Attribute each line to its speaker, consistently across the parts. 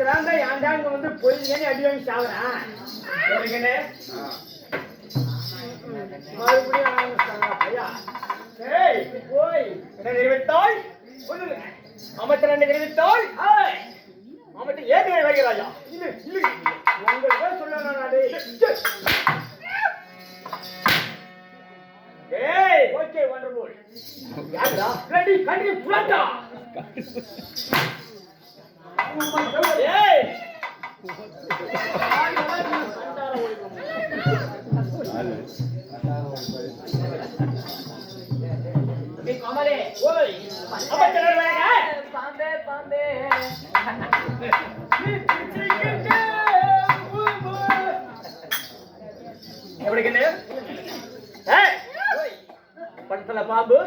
Speaker 1: ஒருத்தராங்க ஏன்டா இங்க வந்து பொய்ங்கன்னு அடி வாங்கி சாகுறான் மறுபடியும் ஆரம்பிச்சாங்க ஐயா
Speaker 2: ஏய்
Speaker 1: போய்.
Speaker 2: என்ன
Speaker 1: சொல்லுங்க
Speaker 2: அமைச்சர் என்ன அமைச்சர் ஏன் நிறைவேறாயா
Speaker 1: இல்ல இல்ல உங்களுக்கு நாடு
Speaker 2: ஏய்
Speaker 1: ஓகே வண்டர்ஃபுல்
Speaker 2: யாருடா
Speaker 1: ரெடி கண்டி புலட்டா
Speaker 2: ஏய்
Speaker 1: கமலே
Speaker 2: ஓய் அமைச்சர் நிறைவேறாங்க
Speaker 1: பாம்பே பாம்பே?
Speaker 2: எப்படிங்கண்ணே படத்துல பாம்பு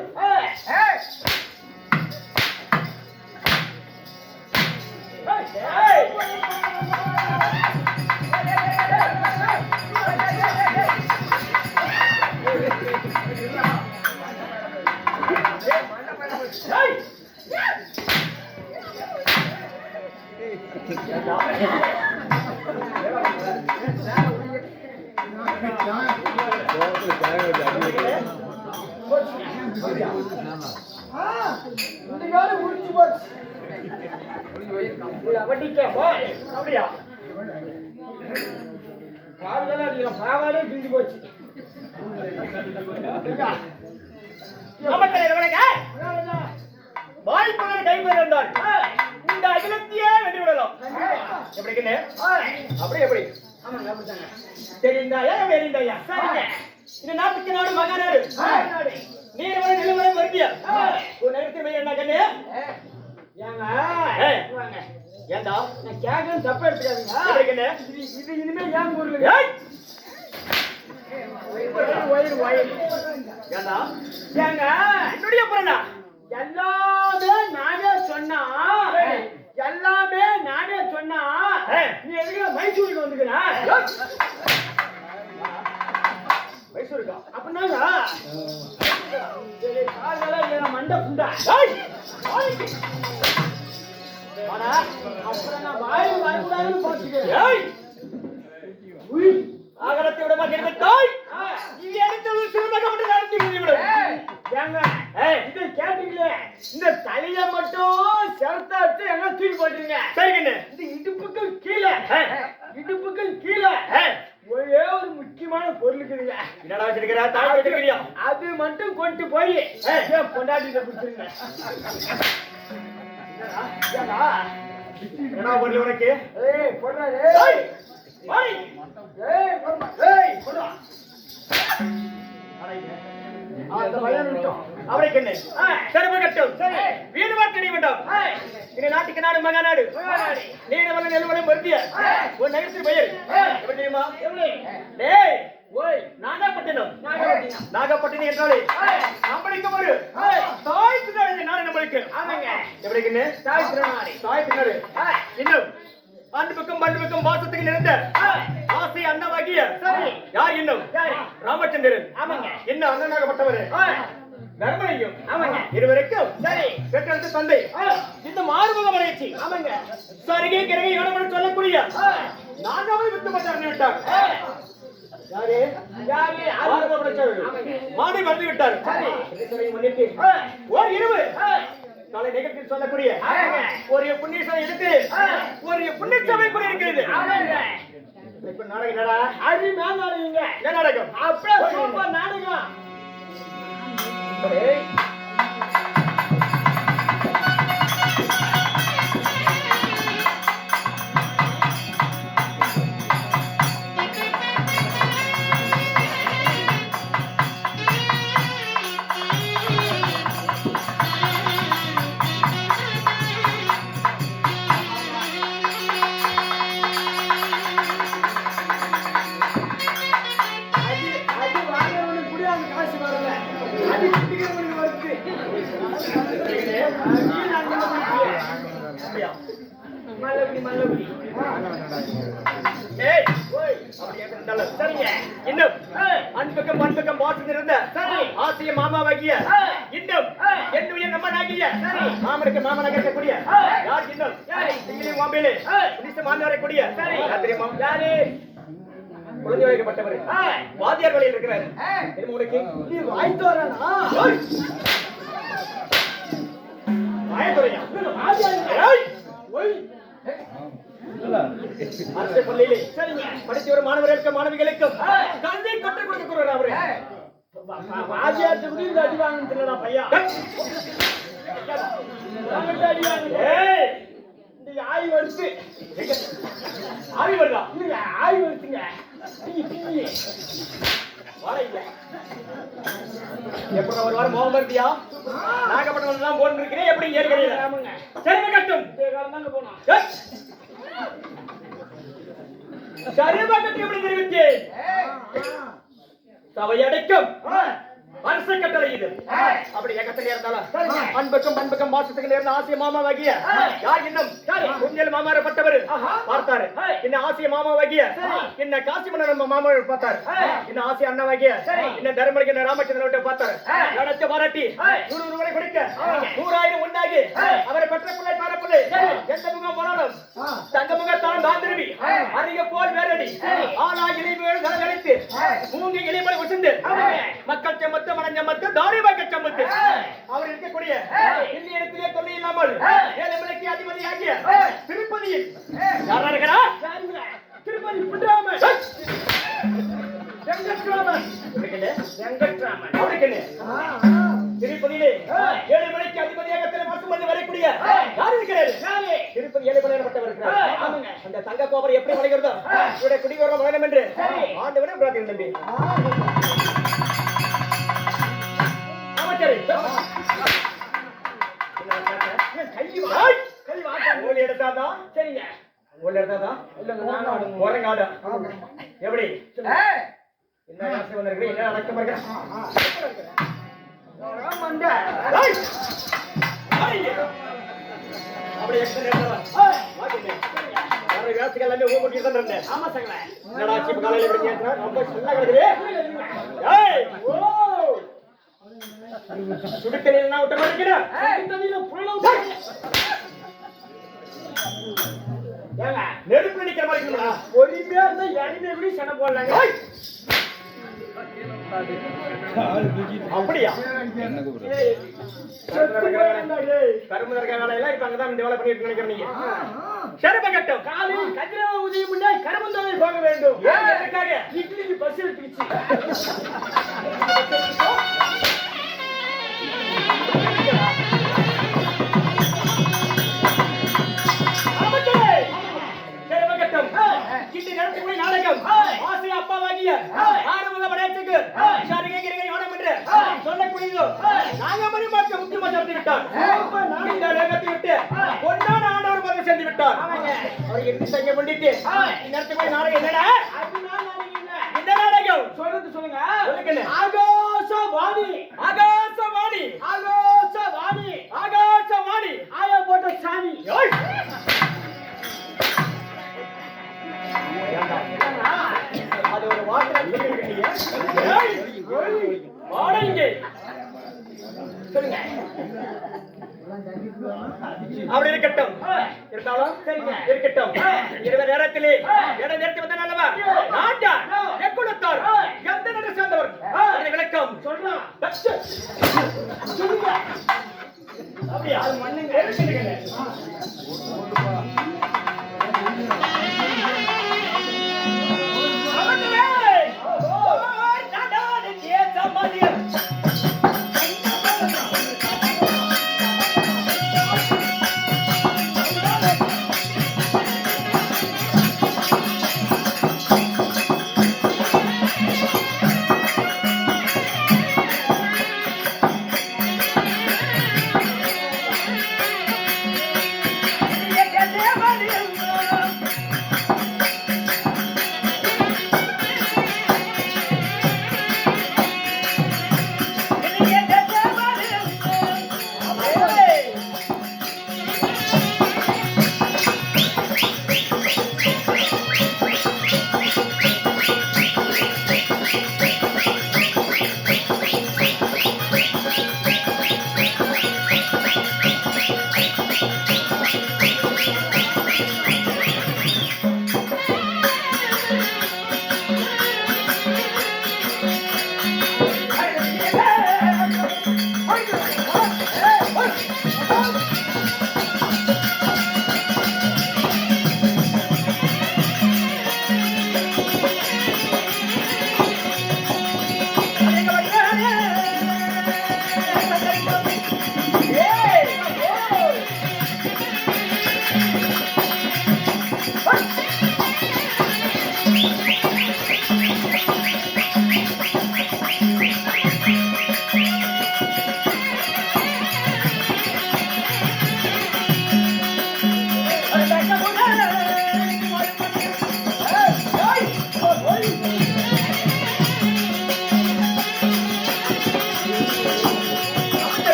Speaker 2: அப்படியா
Speaker 1: காலெல்லாம் அடிக்கலாம் பாவாலே பிஞ்சு போச்சு
Speaker 2: அகிலத்தையே வெற்றி விடலாம் எப்படிங்கண்ணே அப்படி எப்படி தெரிந்தாயா
Speaker 1: சரிங்க.
Speaker 2: இந்த நாட்டுக்கு நாடு மகாநாடு. நீர்வரை நிலவரை மருந்தியா உன் நேரத்தை மைய என்ன கண்ணு. ஏண்டா?
Speaker 1: நான் கேட்கறது தப்பா எடுத்துக்காதீங்க.
Speaker 2: எப்படி
Speaker 1: இது இது இனிமே ஏன்
Speaker 2: ஏய்!
Speaker 1: வயிறு வயிறு
Speaker 2: ஏண்டா?
Speaker 1: ஏங்க
Speaker 2: என்னுடைய புறண்டா
Speaker 1: எல்லாமே நானே சொன்னா எல்லாமே நானே சொன்னா. நீ எதுக்கு மைசூருக்கு வந்துக்கிறா
Speaker 2: மைசூருக்கா?
Speaker 1: அப்படின்னாங்க. சரி, காலெல்லாம் மண்டை புண்டா. ஆனா, அப்புறம் நான் வாயில் வரக்கூடாதுன்னு பார்த்துக்கிறேன்.
Speaker 2: ஆகலத்தை விட மாட்டேன் தாய். இது எடுத்து சிறுமணம் மட்டும் நடத்தி விடும்
Speaker 1: ஏய், ஏங்க இதை கேட்டீங்களே இந்த தலைய மட்டும் எங்க தூக்கி போட்டுருங்க
Speaker 2: சரிங்கண்ணே.
Speaker 1: இந்த இடுப்புக்கு கீழே. இடுப்புக்கு கீழே. ஒரே ஒரு முக்கியமான பொருள் இருக்குதுங்க.
Speaker 2: என்னடா வச்சிருக்கிறா? தாய் வச்சிருக்கிறியா?
Speaker 1: அது மட்டும் கொண்டு போய். கொண்டாடிட்டு கொடுத்துருங்க?
Speaker 2: என்னடா? பொருள் உனக்கு?
Speaker 1: ஏய் போடுறாரு
Speaker 2: ஏய்.
Speaker 1: ஏய். போடுறா. ஏய் போடுறா. அந்த பையன் விட்டோம்
Speaker 2: அவரை கண்ணு
Speaker 1: ஆ.
Speaker 2: செருப்பு கட்டும். வீடு வாட்டடி வேண்டாம்
Speaker 1: ஏய்.
Speaker 2: இந்த நாட்டுக்கு நாடு மகாநாடு
Speaker 1: மகாநாடு.
Speaker 2: நீடவன நெல்வனை மருந்திய
Speaker 1: ஏய்.
Speaker 2: உன் நகரத்தில் பெயர். எப்படி தெரியுமா? டேய்
Speaker 1: ஓய்
Speaker 2: நாகப்பட்டினம்
Speaker 1: நாகப்பட்டினம்.
Speaker 2: என்றாலே. நம்மளுக்கு ஒரு
Speaker 1: ஏய்.
Speaker 2: தாய் திருநாடு நாடு நம்மளுக்கு
Speaker 1: ஆமாங்க.
Speaker 2: எப்படி கண்ணு
Speaker 1: தாய் திருநாடு.
Speaker 2: தாய் திருநாடு
Speaker 1: ஏய்.
Speaker 2: இன்னும் ஆண்டு பக்கம் பண்டு பக்கம் வாசத்துக்கு நிறைந்த. ஆசை அண்ணவாகிய. யார் இன்னும்? ராமச்சந்திரன்
Speaker 1: ஆமாங்க.
Speaker 2: என்ன அண்ணனாகப்பட்டவர். தர்மலிங்கம்
Speaker 1: ஆமாங்க.
Speaker 2: இருவருக்கும்
Speaker 1: சரி.
Speaker 2: பெற்றெடுத்த தந்தை. இந்த மாறுமுக மலையச்சி
Speaker 1: ஆமாங்க.
Speaker 2: சரிகை கிரகை சொல்லக்கூடிய. நான்காவது விட்டார். யாரு
Speaker 1: யாரு?
Speaker 2: ஆறுமுக படைச்சவர்கள்.
Speaker 1: ஆமாங்க.
Speaker 2: மாதை வந்து விட்டார்
Speaker 1: சரி.
Speaker 2: ஓர். நாளை நிகழ்ச்சியில் சொல்லக்கூடிய. ஒரு புண்ணிய சபை எடுத்து
Speaker 1: ஏய்.
Speaker 2: ஒரு புண்ணிய சபை கூட இருக்கிறது. இப்ப நாடகம் என்னடா
Speaker 1: அடி மேலாடுவீங்க.
Speaker 2: என்ன நாடகம்
Speaker 1: அப்படியே நாடகம்.
Speaker 2: அன்புக்கும் பண்புக்கும்
Speaker 1: சரி.
Speaker 2: ஆசிய மாமாவாகிய. இன்னும். என்னுடைய நம்மனாகிய
Speaker 1: சரி.
Speaker 2: மாமனுக்கு மாமனாக இருக்கக்கூடிய. யார் இன்னும். இங்கிலீஷ் மாம்பிலே. புனித மாமியாரை கூடிய. யார் குழந்தை வைக்கப்பட்டவர்
Speaker 1: ஏய்.
Speaker 2: வாத்தியார் வழியில் இருக்கிறாரு உனக்கு
Speaker 1: நீ வாய்த்து வரானா.
Speaker 2: வாயத்துறையா ஏய். அரசு பள்ளியிலே
Speaker 1: சரிங்க
Speaker 2: படித்து வரும் மாணவர்களுக்கு மாணவிகளுக்கும் கல்வி கற்றுக் கொடுக்கிறார் அவரு
Speaker 1: இந்த அடி வாங்கினா பையா அடி ஆய் வருது
Speaker 2: ஆவி வருதா
Speaker 1: இல்லைங்க ஆய் வருதுங்க
Speaker 2: எப்படி ஒரு வாரம் மோகம் வருதியா நாகப்பட்டினம் எல்லாம் போன் இருக்கிறேன் எப்படி ஏற்கிறீங்க
Speaker 1: ஆமாங்க
Speaker 2: கட்டும்
Speaker 1: இந்த
Speaker 2: சரிபாகத்தை எப்படி தெரிவித்தேன் சபை அடைக்கும் அரச கட்டளை இது
Speaker 1: ஏய்.
Speaker 2: அப்படி ஏகத்தில் இருந்தாலும்
Speaker 1: சரிங்க.
Speaker 2: அன்புக்கும் பண்புக்கும் பாசத்துக்கு நேர்ந்த ஆசிய மாமாவாகிய. யார் இன்னும். குஞ்சல். பார்த்தாரு
Speaker 1: ஏய்.
Speaker 2: இந்த ஆசிய மாமாவாகிய காசி பார்த்தாரு அண்ணாவாகிய. இந்த தர்மலிங்க இந்த ராமச்சந்திரன் பார்த்தாரு. நடத்த பாராட்டி. நூறு கொடுக்க. நூறாயிரம் உண்டாகி. அவரை பெற்ற பிள்ளை பேர பிள்ளை. எந்த முகம் போனாலும் அறிய போல் வேறடி. ஆனா கலகலித்து
Speaker 1: ஏய்.
Speaker 2: மூங்க இளைமலை உசந்து. மக்கள் செம்மத்து மனஞ்சம்மத்து தாரிபாக்க செம்மத்து. அவர் இருக்கக்கூடிய. இந்த இடத்திலே தொல்லை இல்லாமல்
Speaker 1: ஏய்.
Speaker 2: ஏழு மலைக்கு அதிபதி ஆகிய. திருப்பதியில். யாரா இருக்கிறா
Speaker 1: திருப்பதி புட்ராமன் வெங்கட்ராமன்.
Speaker 2: திருப்பதியிலே. ஏழு மலைக்கு அதிபதியாக திரு மாசம் வந்து வரக்கூடிய. யார் இருக்கிறாரு? திருப்பதி ஏழு
Speaker 1: ஆமாங்க.
Speaker 2: அந்த தங்க கோபுரம் எப்படி வளைகிறதோ. இவருடைய குடிவரம் வளரும் என்று. ஆண்டவரே பிரார்த்தனை தம்பி. அமைச்சரே
Speaker 1: கை வா-
Speaker 2: ஏய்.
Speaker 1: கை வாக்காடு.
Speaker 2: ஓலி எடுத்தாதா?
Speaker 1: சரிங்க.
Speaker 2: ஓலி எடுத்தாதா?
Speaker 1: இல்லைங்க, நானும் ஆடுங்க.
Speaker 2: ஓரங்காடா எப்படி. என்ன ஆசை வந்திருக்கு என்ன இருக்கு
Speaker 1: நான் மண்டை.
Speaker 2: அப்படி வேஸ்ட்டுக்கு எல்லாமே ஊர் தான் இருந்தேன்
Speaker 1: ஆமா சகல.
Speaker 2: என்னடா ஆச்சு இப்ப காலையில இப்படி கேட்கிறா ரொம்ப சின்ன கிடக்குது. ஏய்
Speaker 1: ஓ.
Speaker 2: சுடுக்கணியில் நான் விட்ட மாட்டேங்கிறேன்
Speaker 1: தண்ணியில
Speaker 2: நெருப்பு நிக்கிற மாதிரி
Speaker 1: பொறுமையா இருந்தா யாருமே எப்படி சண்டை போடலாங்க.
Speaker 2: அப்படியா. கரும்பு இருக்க வேலையெல்லாம் இப்ப அங்கதான் வேலை பண்ணிட்டு நினைக்கிறேன் நீங்க. சரி பகட்டும்
Speaker 1: காலையில் கதிரவ உதயம் முன்னாடி கருமந்தலை போக வேண்டும்
Speaker 2: எதுக்காக
Speaker 1: இட்லிக்கு பஸ் எடுத்துக்கிச்சு
Speaker 2: இந்த நேரத்துக்குள்ள நாடகம். ஆசை அப்பாவாகிய ஆறுமுக படையத்துக்கு சரிகை கிரிகை யோனம் என்று சொல்லக்கூடியதோ. நாகமணி பார்க்க முக்கியமா சேர்த்து விட்டார் இந்த வேகத்தை விட்டு பொன்னான ஆண்டவர் பார்த்து சேர்ந்து விட்டார் அவர் இறுதி செய்ய இந்த நேரத்துக்குள்ள நாடகம் என்னடா. இந்த நாடகம்
Speaker 1: சொல்றது சொல்லுங்க.
Speaker 2: சொல்லுங்கண்ணே.
Speaker 1: ஆகாசவாணி.
Speaker 2: ஆகாசவாணி.
Speaker 1: ஆகாசவாணி.
Speaker 2: ஆகாசவாணி.
Speaker 1: ஆயா போட்ட சாமி.
Speaker 2: சொல்லியிருக்கீங்க. அப்படி இருக்கட்டும். இருந்தாலும் இருக்கட்டும். இருவர் நேரத்திலே என நேரத்தை வந்த நல்லவா நாட்டார் எக்குலத்தார் எந்த நிலை சேர்ந்தவர்? அதை விளக்கம்.
Speaker 1: சொல்லலாம்
Speaker 2: தச்சு.
Speaker 1: சொல்லுங்க.
Speaker 2: அப்படியா?
Speaker 1: மண்ணுங்க.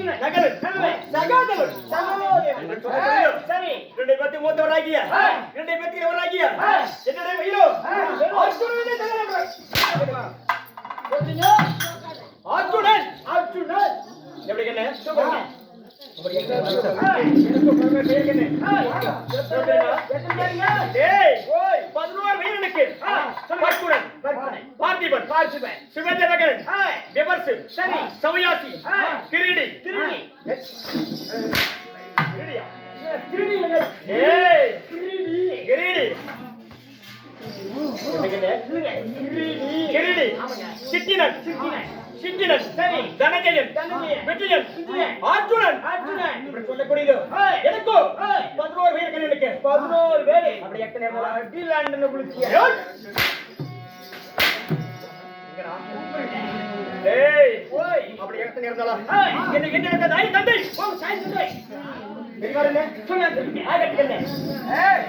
Speaker 2: அர்ஜுனன் நகரன் சகாதேவன்
Speaker 1: சகோதரன். ஏய், சரி.
Speaker 2: இரண்டை பத்தி மூத்தவராகிய. இரண்டை பத்தி இவராகிய. என்னுடைய
Speaker 1: ஏய்.
Speaker 2: அர்ஜுனனே. அர்ஜுனன்.
Speaker 1: அர்ஜுனன்.
Speaker 2: எப்படி கண்ணே
Speaker 1: சொல்லுங்க.
Speaker 2: அப்படி என்ன
Speaker 1: ஏய்,
Speaker 2: எனக்கு ஒரு பேர் கண்ணே
Speaker 1: ஏய், எத்தனை பேருங்க? எத்தனை பேருங்க?
Speaker 2: டேய்
Speaker 1: ஓய்.
Speaker 2: பதினோரு வயிறனுக்கு
Speaker 1: ஆ, சொல்லுங்க.
Speaker 2: பர்குணன் பார்த்திபன்
Speaker 1: பார்த்திபன்.
Speaker 2: சுகந்தவகன்
Speaker 1: ஏய்,
Speaker 2: விமர்சு
Speaker 1: சரி.
Speaker 2: கிரீடி
Speaker 1: திருடி. திருடி.
Speaker 2: ஏய்
Speaker 1: திருடி.
Speaker 2: கிரீடி. கிரீடி. சிட்டினன்
Speaker 1: சிட்டினன். சரி.
Speaker 2: தனஞ்சயன். வெற்றியன். அர்ஜுனன்
Speaker 1: அர்ஜுனன்.
Speaker 2: இப்படி சொல்லக்கூடியது
Speaker 1: ஏய்.
Speaker 2: பதினோரு பேர் கண்ணனுக்கு
Speaker 1: பதினோரு பேரு
Speaker 2: அப்படி எத்தனை இருந்தாலும்
Speaker 1: அடிலாண்டன குளிச்சியா
Speaker 2: ஏய்.
Speaker 1: ஓய்.
Speaker 2: அப்படி எத்தனை இருந்தாலும்
Speaker 1: ஏய்.
Speaker 2: என்ன என்ன நடந்த தாய் தந்தை
Speaker 1: ஓ சாய்
Speaker 2: ஆகட்டுங்க
Speaker 1: ஏய்.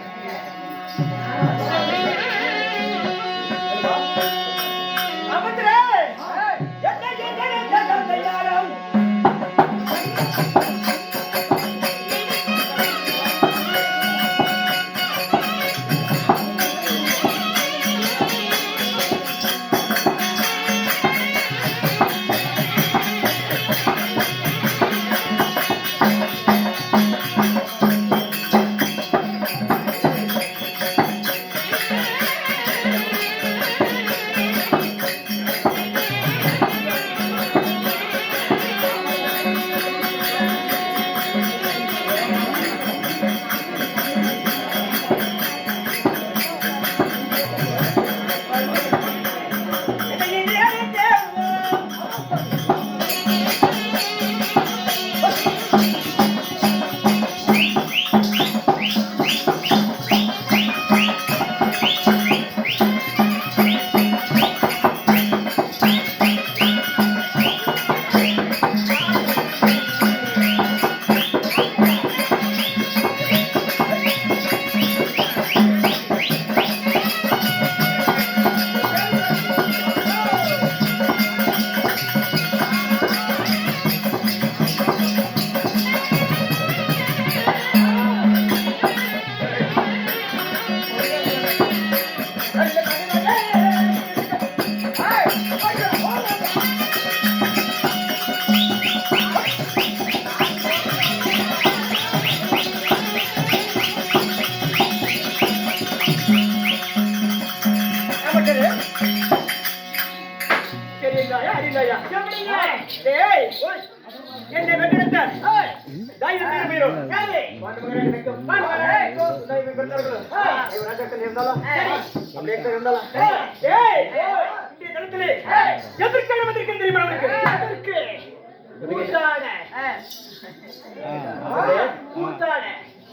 Speaker 2: எதற்காக வந்திருக்கேன் தெரியுமா உனக்கு?
Speaker 1: எதற்கு?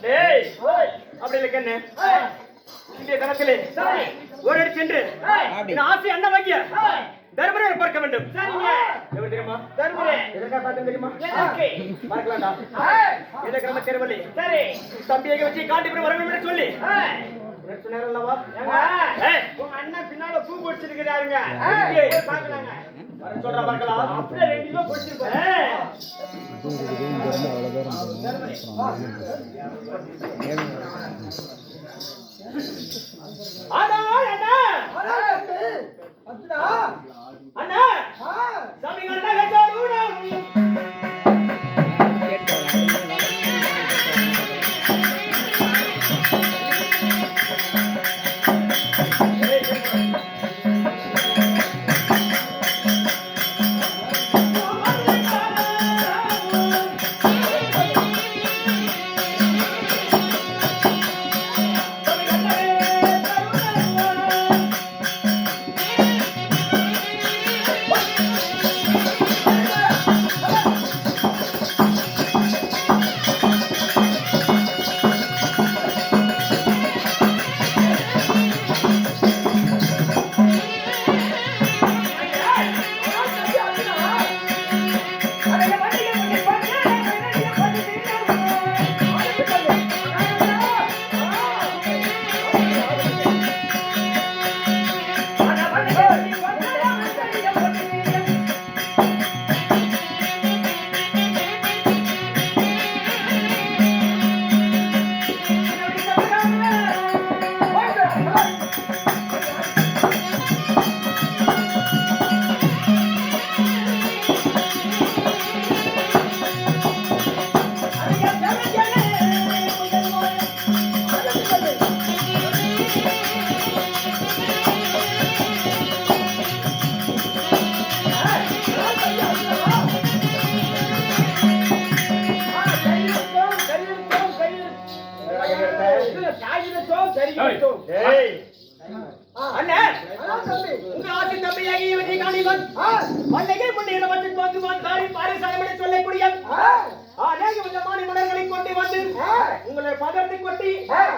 Speaker 2: டேய் அப்படி இல்லை கண்ணு
Speaker 1: சரி.
Speaker 2: ஒரு அடி சென்று. ஆசை அண்ணன் வாங்கிய. தர்மரை பார்க்க வேண்டும். தெரியுமா?
Speaker 1: தர்மரே
Speaker 2: எதற்காக பார்க்க தெரியுமா? பார்க்கலாம்டா. கிரம தெருவலி.
Speaker 1: சரி.
Speaker 2: தம்பியை வச்சு காட்டுக்கு வர வேண்டும் என்று சொல்லி அல்லவா.
Speaker 1: உங்க அண்ணன் பின்னால பூ
Speaker 2: சொல்றா பார்க்கலாம்
Speaker 1: அப்படியே ரெண்டு கிலோ
Speaker 2: ஏய். ஆடா, அண்ணா. அண்ணா. சாமிகள் நகைச்சாரூடம். தம்பியாகி இவனை காணிவன்
Speaker 3: ஆ.
Speaker 2: மண்ணையை கொண்டு இடமற்றி தோங்குவான் காரி பாரி சரமணி சொல்லக்கூடிய
Speaker 3: ஆ.
Speaker 2: அநேக விதமான மலர்களை கொண்டு வந்து. உங்களை பகர்ந்து கொட்டி.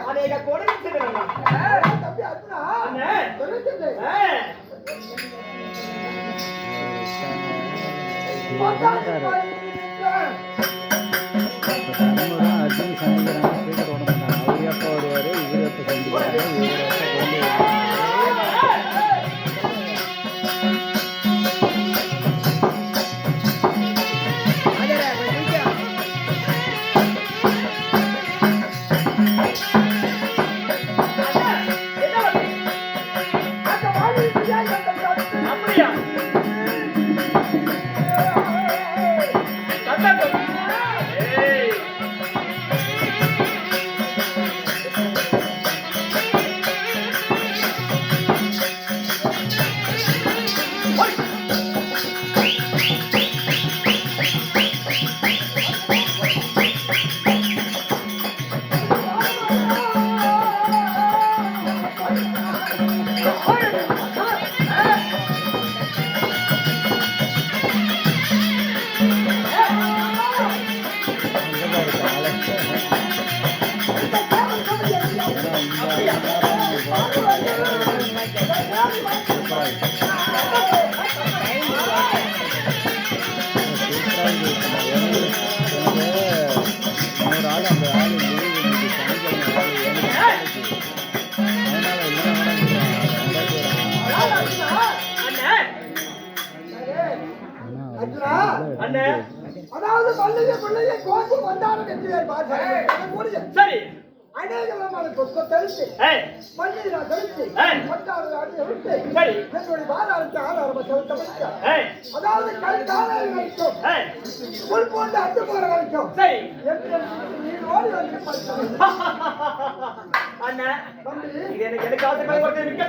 Speaker 2: அநேக
Speaker 3: தம்பி, அர்ஜுனா.
Speaker 2: அண்ணே
Speaker 3: சொல்லிட்டு.
Speaker 2: ஆ.
Speaker 3: கோத்து வந்தாரம் என்று பார்த்து
Speaker 2: சரி.
Speaker 3: அநேக விதமான சொத்தை தெளித்து
Speaker 2: ஏய்.
Speaker 3: மல்லிகை நான் தெளித்து
Speaker 2: ஏய்.
Speaker 3: கொண்டாடு ஆடி விட்டு என்னுடைய வாதாரத்தை ஆதாரமா செலுத்த முடியும் அதாவது காலை வரைக்கும்
Speaker 2: ஏய்.
Speaker 3: புல் போட்டு அட்டு போற வரைக்கும்
Speaker 2: சரி.
Speaker 3: என்று
Speaker 2: அண்ணா
Speaker 3: தம்பி
Speaker 2: இது எனக்கு எனக்கு ஆசைப்பட ஒருத்தர் மிக்க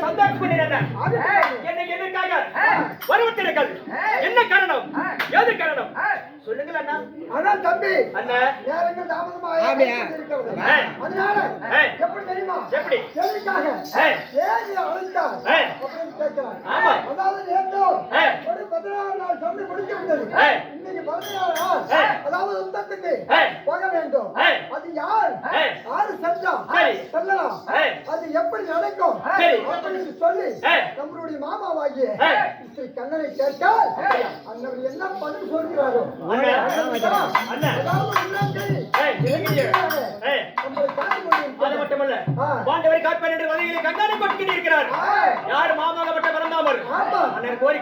Speaker 3: அது
Speaker 2: என்னை எதற்காக வருவத்திருக்கள் என்ன காரணம்? ஏது காரணம்? சொல்லுங்கள் அண்ணா.
Speaker 3: அதான் தம்பி.
Speaker 2: அண்ணா.
Speaker 3: நேரங்கள் தாமதமாக. அதனால. எப்படி தெரியுமா?
Speaker 2: எப்படி?
Speaker 3: எதுக்காக
Speaker 2: ஏய்.
Speaker 3: ஏன். அப்படின்னு கேட்கிறார்.
Speaker 2: ஆமா.
Speaker 3: அதாவது நேற்று. ஒரு பதினாறு நாள் சொல்லி முடிக்க
Speaker 2: ஏய்.
Speaker 3: இன்னைக்கு பதினாறு நாள். அதாவது யுத்தத்துக்கு
Speaker 2: ஏய்.
Speaker 3: போக வேண்டும்
Speaker 2: ஏய்.
Speaker 3: அது யார்
Speaker 2: ஏய்.
Speaker 3: யாரு செஞ்சா
Speaker 2: சரி.
Speaker 3: செல்லலாம்
Speaker 2: ஏய்.
Speaker 3: அது எப்படி நடக்கும்
Speaker 2: சரி.
Speaker 3: அப்படின்னு சொல்லி
Speaker 2: ஏய்.
Speaker 3: நம்மளுடைய மாமாவாகிய. ஸ்ரீ கண்ணனை கேட்டால் அண்ணன் என்ன பதில் சொல்கிறாரோ?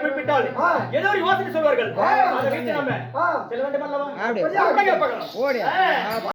Speaker 2: குறிப்பிட்டால். ஏதோ ஒரு யோசனை சொல்வார்கள்.